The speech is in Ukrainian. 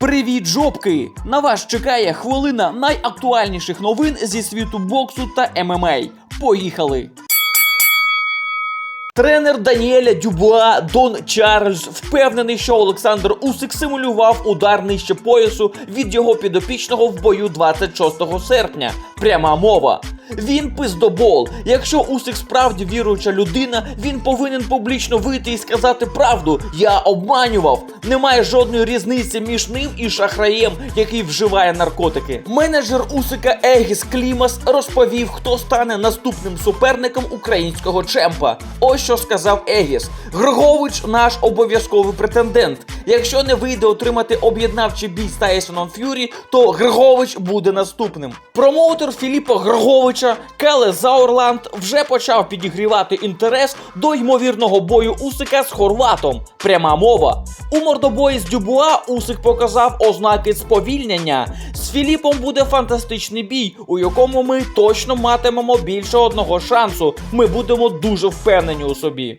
Привіт, жопки! На вас чекає хвилина найактуальніших новин зі світу боксу та ММА. Поїхали! Тренер Даніеля Дюбуа Дон Чарльз впевнений, що Олександр Усик симулював удар нижче поясу від його підопічного в бою 26 серпня. Пряма мова. Він пиздобол. Якщо Усик справді віруюча людина, він повинен публічно вийти і сказати правду. Я обманював. Немає жодної різниці між ним і шахраєм, який вживає наркотики. Менеджер Усика Егіс Клімас розповів, хто стане наступним суперником українського чемпа. Ось що сказав Егіс. Гргович наш обов'язковий претендент. Якщо не вийде отримати об'єднавчий бій з Тайсоном Ф'юрі, то Гргович буде наступним. Промоутер Філіпа Грговича Келе Заурланд вже почав підігрівати інтерес до ймовірного бою Усика з Хорватом. Пряма мова. У мордобої з Дюбуа Усик показав ознаки сповільнення. З Філіпом буде фантастичний бій, у якому ми точно матимемо більше одного шансу. Ми будемо дуже впевнені у собі.